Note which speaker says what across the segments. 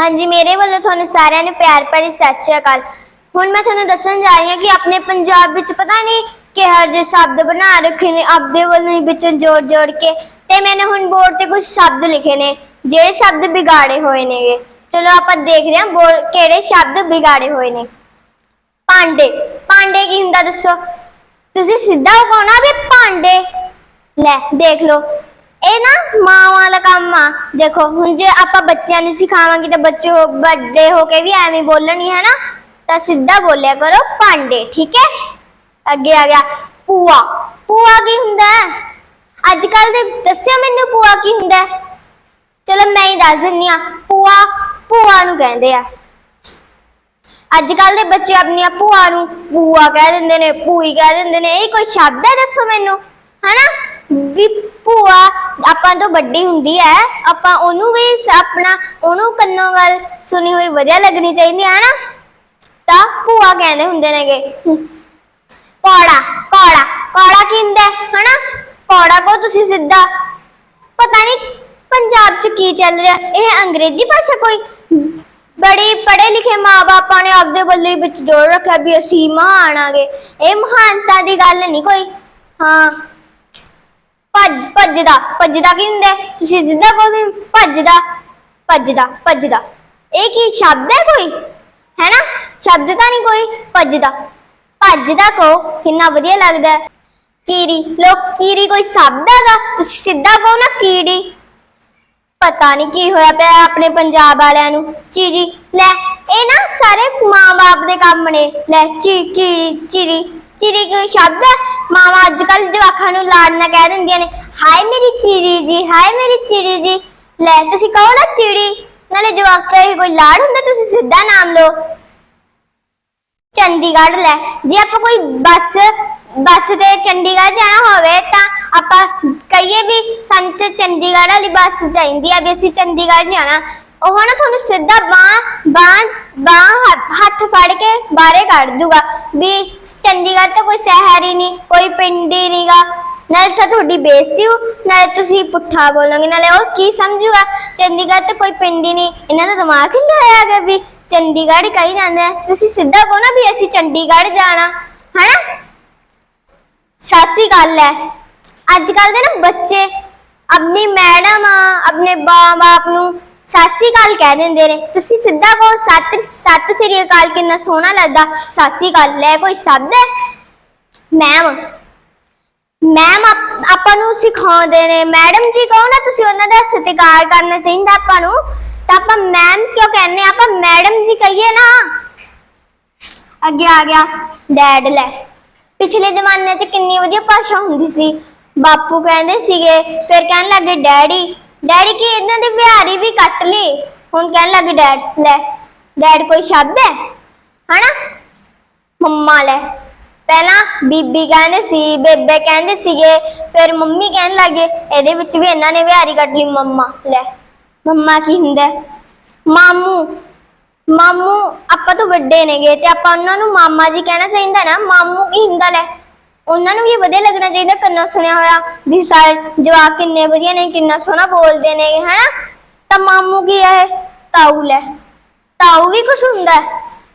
Speaker 1: ਹਾਂਜੀ, ਮੇਰੇ ਵੱਲੋਂ ਤੁਹਾਨੂੰ ਸਾਰਿਆਂ ਨੂੰ ਪਿਆਰ ਭਰੀ ਸਤਿ ਸ਼੍ਰੀ ਅਕਾਲ। ਹੁਣ ਮੈਂ ਤੁਹਾਨੂੰ ਦੱਸਣ ਜਾ ਰਹੀ ਹਾਂ ਕਿ ਆਪਣੇ ਪੰਜਾਬ ਵਿੱਚ ਪਤਾ ਨਹੀਂ ਕਿਹੋ ਜਿਹੇ ਸ਼ਬਦ ਬਣਾ ਰੱਖੇ ਨੇ, ਆਪਦੇ ਵੱਲੋਂ ਵਿੱਚੋਂ ਜੋੜ ਜੋੜ ਕੇ। ਤੇ ਮੈंने ਹੁਣ ਬੋਰਡ ਤੇ ਕੁਝ ਸ਼ਬਦ ਲਿਖੇ ਨੇ, ਜਿਹੜੇ ਸ਼ਬਦ ਵਿਗਾੜੇ ਹੋਏ ਨੇਗੇ। ਚਲੋ ਆਪਾਂ ਦੇਖਦੇ ਹਾਂ ਬੋਰਡ ਕਿਹੜੇ ਸ਼ਬਦ ਵਿਗਾੜੇ ਹੋਏ ਨੇ। ਪਾਂਡੇ ਪਾਂਡੇ ਕੀ ਹੁੰਦਾ ਦੱਸੋ? ਤੁਸੀਂ ਸਿੱਧਾ ਕਹਣਾ ਵੀ ਭਾਂਡੇ? ਲੈ, ਦੇਖ ਲਓ। ਇਹ ਨਾ ਮਾਵਾਂ ਦਾ ਕੰਮ ਆ। ਦੇਖੋ, ਹੁਣ ਜੇ ਆਪਾਂ ਬੱਚਿਆਂ ਨੂੰ ਸਿਖਾਵਾਂਗੇ ਤਾਂ ਬੱਚੇ ਹੋ ਵੱਡੇ ਹੋ ਕੇ ਵੀ ਐਵੇਂ ਬੋਲਣਗੇ ਹੈ ਤਾਂ ਸਿੱਧਾ ਬੋਲਿਆ ਕਰੋ, ਭਾਂਡੇ, ਠੀਕ ਹੈ? ਅੱਗੇ ਆ ਗਿਆ ਪੂਆ ਪੂਆ ਕੀ ਹੁੰਦਾ ਹੈ? ਅੱਜ ਕੱਲ ਦੇ ਦੱਸਿਓ ਮੈਨੂੰ ਪੂਆ ਕੀ ਹੁੰਦਾ ਹੈ? ਚਲੋ, ਮੈਂ ਹੀ ਦੱਸ ਦਿੰਨੀ ਆ ਪੂਆ ਪੂਆ ਨੂੰ ਕਹਿੰਦੇ ਆ। ਅੱਜ ਕੱਲ ਦੇ ਬੱਚੇ ਆਪਣੀਆਂ ਭੂਆ ਨੂੰ ਭੂਆ ਕਹਿ ਦਿੰਦੇ ਨੇ, ਭੂਈ ਕਹਿ ਦਿੰਦੇ ਨੇ। ਇਹ ਕੋਈ ਸ਼ਬਦ ਹੈ ਦੱਸੋ ਮੈਨੂੰ, ਹਨਾ? ਵੀ ਭੂਆ ਆਪਾਂ ਤੋਂ ਵੱਡੀ ਹੁੰਦੀ ਹੈ ਆਪਾਂ ਉਹਨੂੰ ਵੀ ਆਪਣਾ, ਉਹਨੂੰ ਕੰਨੋਂ ਗੱਲ ਸੁਣੀ ਹੋਈ ਵਧੀਆ ਲੱਗਣੀ ਚਾਹੀਦੀ ਹੈ ਨਾ ਤਾਂ ਭੂਆ ਕਹਿੰਦੇ ਹੁੰਦੇ ਨੇਗੇ ਕੌੜਾ ਕੌੜਾ ਕੌੜਾ ਕੀ ਹਨਾ? ਕੌੜਾ ਕੋ ਤੁਸੀਂ ਸਿੱਧਾ। ਪਤਾ ਨਹੀਂ ਪੰਜਾਬ 'ਚ ਕੀ ਚੱਲ ਰਿਹਾ, ਇਹ ਅੰਗਰੇਜ਼ੀ ਭਾਸ਼ਾ ਕੋਈ? ਬੜੇ ਪੜ੍ਹੇ ਲਿਖੇ ਮਾਪਿਆਂ ਨੇ ਆਪਦੇ ਵੱਲੇ ਵਿੱਚ ਜੋੜ ਰੱਖਿਆ ਵੀ ਅਸੀਂ ਮਹਾਨ ਆਗੇ। ਇਹ ਮਹਾਨਤਾ ਦੀ ਗੱਲ ਨਹੀਂ ਕੋਈ। ਹਾਂ। ਭੱਜ, ਭੱਜਦਾ ਭੱਜਦਾ ਕੀ ਹੁੰਦਾ? ਹੈ? ਤੁਸੀਂ ਜਿੱਦਾਂ ਕਹੋਗੇ ਭੱਜਦਾ ਭੱਜਦਾ ਭੱਜਦਾ। ਇਹ ਕੀ ਸ਼ਬਦ ਹੈ ਕੋਈ? ਹੈ ਨਾ ਸ਼ਬਦ ਤਾਂ ਨਹੀਂ ਕੋਈ, ਭੱਜਦਾ। ਭੱਜਦਾ ਕੋ ਕਿੰਨਾ ਵਧੀਆ ਲੱਗਦਾ ਹੈ। ਕੀੜੀ ਲੋਕ ਕੀੜੀ ਕੋਈ ਸ਼ਬਦ ਹੈਗਾ? ਤੁਸੀਂ ਸਿੱਧਾ ਕਹੋ ਨਾ ਕੀੜੀ ਪਤਾ ਨਹੀਂ ਕੀ ਹੋਇਆ ਪਿਆ ਆਪਣੇ ਪੰਜਾਬ ਵਾਲਿਆਂ ਨੂੰ। ਚੀਰੀ, ਲੈ, ਇਹ ਨਾ ਸਾਰੇ ਮਾਂ-ਬਾਪ ਦੇ ਕੰਮ ਨੇ। ਲੈ, ਚੀ ਕੀ ਚੀਰੀ। ਚੀਰੀ ਕੋਈ ਸ਼ਬਦ ਹੈ? ਮਾਵਾਂ ਅੱਜ ਕੱਲ ਜਵਾਖਾਂ ਨੂੰ ਲਾੜਨਾ ਕਹਿ ਦਿੰਦੀਆਂ ਨੇ, ਹਾਏ ਮੇਰੀ ਚਿੜੀ ਜੀ, ਹਾਏ ਮੇਰੀ ਚਿੜੀ ਜੀ, ਲੈ ਤੁਸੀਂ ਕਹੋ ਨਾ ਚਿੜੀ, ਨਾਲੇ ਜਵਾਕ ਹੀ ਕੋਈ ਲਾੜ ਹੁੰਦਾ, ਤੁਸੀਂ ਸਿੱਧਾ ਨਾਮ ਲਓ। ਚੰਡੀਗੜ੍ਹ ਲੈ, ਜੇ ਆਪਾਂ ਕੋਈ ਬੱਸ ਬੱਸ ਤੇ ਚੰਡੀਗੜ੍ਹ ਜਾਣਾ ਹੋਵੇ ਤਾਂ ਆਪਾਂ ਕਹੀਏ ਵੀ ਸਾਨੂੰ ਤੇ ਚੰਡੀਗੜ੍ਹ ਵਾਲੀ ਬੱਸ ਚਾਹੀਦੀ ਆ ਵੀ ਅਸੀਂ ਚੰਡੀਗੜ੍ਹ ਜਾਣਾ ਉਹ ਨਾ ਤੁਹਾਨੂੰ ਸਿੱਧਾ ਬਾਹ ਬਾਹ ਬਾਹ ਹੱਥ ਫੜ ਕੇ ਬਾਹਰੇ ਕੱਢ ਦੂਗਾ ਵੀ ਚੰਡੀਗੜ੍ਹ ਤਾਂ ਕੋਈ ਸ਼ਹਿਰ ਹੀ ਨਹੀਂ, ਕੋਈ ਪਿੰਡ ਹੀ ਨਹੀਂਗਾ। ਨਾਲੇ ਤਾਂ ਤੁਹਾਡੀ ਬੇਇੱਜ਼ਤੀ ਹੋ, ਨਾਲੇ ਤੁਸੀਂ ਪੁੱਠਾ ਬੋਲੋਗੇ, ਨਾਲੇ ਉਹ ਕੀ ਸਮਝੂਗਾ? ਚੰਡੀਗੜ੍ਹ ਤਾਂ ਕੋਈ ਪਿੰਡ ਹੀ ਨਹੀਂ, ਇਹਨਾਂ ਦਾ ਦਿਮਾਗ ਹੀ ਨਹੀਂ ਗਿਆ ਵੀ ਚੰਡੀਗੜ੍ਹ ਕਹੀ ਜਾਂਦੇ ਆ ਤੁਸੀਂ ਸਿੱਧਾ ਕਹੋ ਨਾ ਵੀ ਅਸੀਂ ਚੰਡੀਗੜ੍ਹ ਜਾਣਾ, ਹਨਾ? ਸਾਸੀ ਗੱਲ ਹੈ। ਅੱਜ ਕੱਲ ਦੇ ਨਾ ਬੱਚੇ ਆਪਣੀ ਮੈਡਮ ਆਪਣੇ ਬਾਪ ਨੂੰ ਸਤਿ ਸ੍ਰੀ ਅਕਾਲ ਕਹਿ ਦਿੰਦੇ ਨੇ। ਤੁਸੀਂ ਸਿੱਧਾ ਕਹੋ ਸਤਿ ਸਤਿ ਸ੍ਰੀ ਅਕਾਲ ਕਿੰਨਾ ਸੋਹਣਾ ਲੱਗਦਾ। ਸਾਸੀ ਕਾਲ ਲੈ ਕੋਈ ਸ਼ਬਦ ਹੈ? ਮੈਮ ਮੈਮ ਆਪਾਂ ਨੂੰ ਸਿਖਾਉਂਦੇ ਨੇ। ਮੈਡਮ ਜੀ ਕਹੋ ਨਾ, ਤੁਸੀਂ ਉਹਨਾਂ ਦਾ ਸਤਿਕਾਰ ਕਰਨਾ ਚਾਹੀਦਾ ਆਪਾਂ ਨੂੰ। ਤਾਂ ਆਪਾਂ ਮੈਮ ਕਿਉਂ ਕਹਿੰਦੇ ਆਪਾਂ ਮੈਡਮ ਜੀ ਕਹੀਏ ਨਾ। ਅੱਗੇ ਆ ਗਿਆ। ਡੈਡ ਲੈ। ਪਿਛਲੇ ਜ਼ਮਾਨੇ 'ਚ ਕਿੰਨੀ ਵਧੀਆ ਭਾਸ਼ਾ ਹੁੰਦੀ ਸੀ। ਬਾਪੂ ਕਹਿੰਦੇ ਸੀਗੇ, ਫਿਰ ਕਹਿਣ ਲੱਗੇ ਡੈਡੀ ਡੈਡੀ ਕੀ ਇਹਨਾਂ ਦੇ ਵਿਹਾਰੀ ਵੀ ਕੱਟ ਲਈ ਹੁਣ ਕਹਿਣ ਲੱਗੇ ਡੈਡ, ਲੈ, ਡੈਡ ਕੋਈ ਸ਼ਬਦ ਹੈ? ਹਨਾ? ਮੰਮਾ ਲੈ। ਪਹਿਲਾਂ ਬੀਬੀ ਕਹਿੰਦੇ ਸੀ, ਬੇਬੇ ਕਹਿੰਦੇ ਸੀਗੇ, ਫਿਰ ਮੰਮੀ ਕਹਿਣ ਲੱਗੇ, ਇਹਦੇ ਵਿੱਚ ਵੀ ਇਹਨਾਂ ਨੇ ਵਿਹਾਰੀ ਕੱਟ ਲਈ, ਮੰਮਾ, ਲੈ। ਮੰਮਾ ਕੀ ਹੁੰਦਾ ਮਾਮੂ ਮਾਮੂ ਆਪਾਂ ਤੋਂ ਵੱਡੇ ਨੇਗੇ ਤੇ ਆਪਾਂ ਉਹਨਾਂ ਨੂੰ ਮਾਮਾ ਜੀ ਕਹਿਣਾ ਚਾਹੀਦਾ ਨਾ, ਮਾਮੂ ਕੀ ਹੁੰਦਾ, ਲੈ। ਉਹਨਾਂ ਨੂੰ ਵੀ ਵਧੀਆ ਲੱਗਣਾ ਚਾਹੀਦਾ ਕੰਨਾਂ ਸੁਣਿਆ ਹੋਇਆ ਵੀ ਸਾਰੇ ਜਵਾਕ ਕਿੰਨੇ ਵਧੀਆ ਨੇ, ਕਿੰਨਾ ਸੋਹਣਾ ਬੋਲਦੇ ਨੇ, ਹਨਾ? ਤਾਂ ਮਾਮੂ ਕੀ ਹੈ ਤਾਊ ਲੈ। ਤਾਊ ਵੀ ਕੁਝ ਹੁੰਦਾ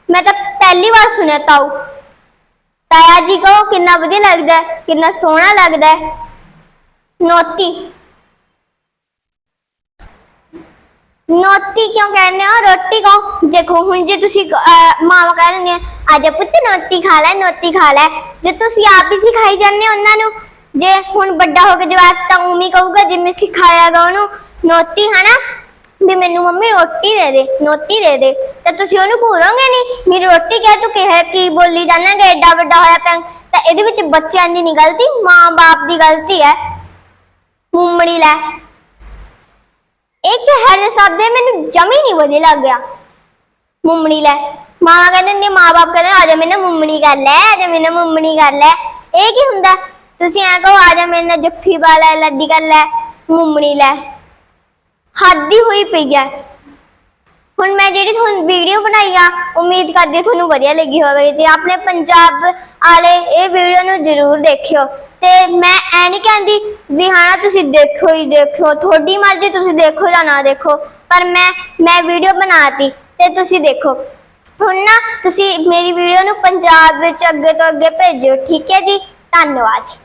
Speaker 1: ਮੈਂ ਤਾਂ ਪਹਿਲੀ ਵਾਰ ਸੁਣਿਆ ਤਾਊ। ਤਾਇਆ ਜੀ ਕੋ ਕਿੰਨਾ ਵਧੀਆ ਲੱਗਦਾ ਕਿੰਨਾ ਸੋਹਣਾ ਲੱਗਦਾ ਹੈ। ਨੋਤੀ। ਨੋਤੀ ਕਿਉਂ ਕਹਿੰਦੇ ਹੋ? ਰੋਟੀ ਕੋ ਦੇਖੋ ਹੁਣ ਜੇ ਤੁਸੀਂ ਅਹ, ਮਾਵਾ ਕਹਿ ਦਿੰਦੇ ਆ ਆਜਾ ਪੁੱਤ ਨੋਟੀ ਖਾ ਲੈ ਨੋਤੀ ਖਾ ਲੈ। ਜੇ ਤੁਸੀਂ ਆਪ ਹੀ ਸਿਖਾਈ ਜਾਂਦੇ ਹੋ ਉਹਨਾਂ ਨੂੰ ਜੇ ਹੁਣ ਵੱਡਾ ਹੋ ਕੇ ਜਵਾਕ ਤਾਂ ਉਮੀ ਕਹੂਗਾ ਜਿਵੇਂ ਸਿਖਾਇਆਗਾ ਉਹਨੂੰ ਨੋਤੀ ਹਨਾ? ਵੀ ਮੈਨੂੰ ਮੰਮੀ ਰੋਟੀ ਦੇ ਦੇ ਨੋਟੀ ਦੇ ਦੇ। ਤਾਂ ਤੁਸੀਂ ਉਹਨੂੰ ਭੂਲੋਗੇ ਨਹੀਂ? ਮੇਰੀ ਰੋਟੀ ਕਹਿ ਤੂੰ ਕਿਹਾ ਕੀ ਬੋਲੀ ਜਾਣਾਗੇ? ਐਡਾ ਵੱਡਾ ਹੋਇਆ ਤਾਂ ਤਾਂ ਇਹਦੇ ਵਿੱਚ ਬੱਚਿਆਂ ਦੀ ਨਹੀਂ ਗਲਤੀ ਮਾਂ-ਬਾਪ ਦੀ ਗਲਤੀ ਹੈ। ਮੁੰਮੜੀ ਲੈ। ਇੱਕ ਹਰ ਸ਼ਬਦ ਮੈਨੂੰ ਜਮੀ ਨਹੀਂ ਵਧੀਆ ਲੱਗ ਗਿਆ। ਮੁੰਮਣੀ ਲੈ, ਮਾਵਾ ਕਹਿੰਦੇ ਨੇ ਮਾਂ-ਬਾਪ ਕਹਿੰਦੇ, ਆ ਜਾ ਮੈਨੂੰ ਮੁੰਮਣੀ ਕਰ ਲੈ, ਆ ਜਾ ਮੈਨੂੰ ਮੁੰਮਣੀ ਕਰ ਲੈ। ਇਹ ਕੀ ਹੁੰਦਾ? ਤੁਸੀਂ ਐ ਕਹੋ, ਆ ਜਾ ਮੇਰੇ ਨਾਲ ਜੱਫੀ ਪਾ ਲੈ ਲੱਡੀ ਕਰ ਲੈ, ਮੁੰਮਣੀ ਲੈ। ਹੱਦ ਹੀ ਹੋਈ ਪਈ ਹੈ ਹੁਣ ਮੈਂ ਜਿਹੜੀ ਤੁਹਾਨੂੰ ਵੀਡੀਓ ਬਣਾਈ ਆ, ਉਮੀਦ ਕਰਦੀ ਤੁਹਾਨੂੰ ਵਧੀਆ ਲੱਗੀ ਹੋਵੇਗੀ ਤੇ ਆਪਣੇ ਪੰਜਾਬ ਵਾਲੇ ਇਹ ਵੀਡੀਓ ਨੂੰ ਜ਼ਰੂਰ ਦੇਖਿਓ। ਤੇ ਮੈਂ ਐ ਨਹੀਂ ਕਹਿੰਦੀ ਵੀ ਹਾਂ, ਤੁਸੀਂ ਦੇਖੋ ਹੀ ਦੇਖੋ, ਤੁਹਾਡੀ ਮਰਜ਼ੀ ਤੁਸੀਂ ਦੇਖੋ ਜਾਂ ਨਾ ਦੇਖੋ, ਪਰ ਮੈਂ ਮੈਂ ਵੀਡੀਓ ਬਣਾਤੀ ਤੇ ਤੁਸੀਂ ਦੇਖੋ। ਹੁਣ ਨਾ ਤੁਸੀਂ ਮੇਰੀ ਵੀਡੀਓ ਨੂੰ ਪੰਜਾਬ ਵਿੱਚ ਅੱਗੇ ਤੋਂ ਅੱਗੇ ਭੇਜਿਓ, ਠੀਕ ਹੈ ਜੀ? ਧੰਨਵਾਦ।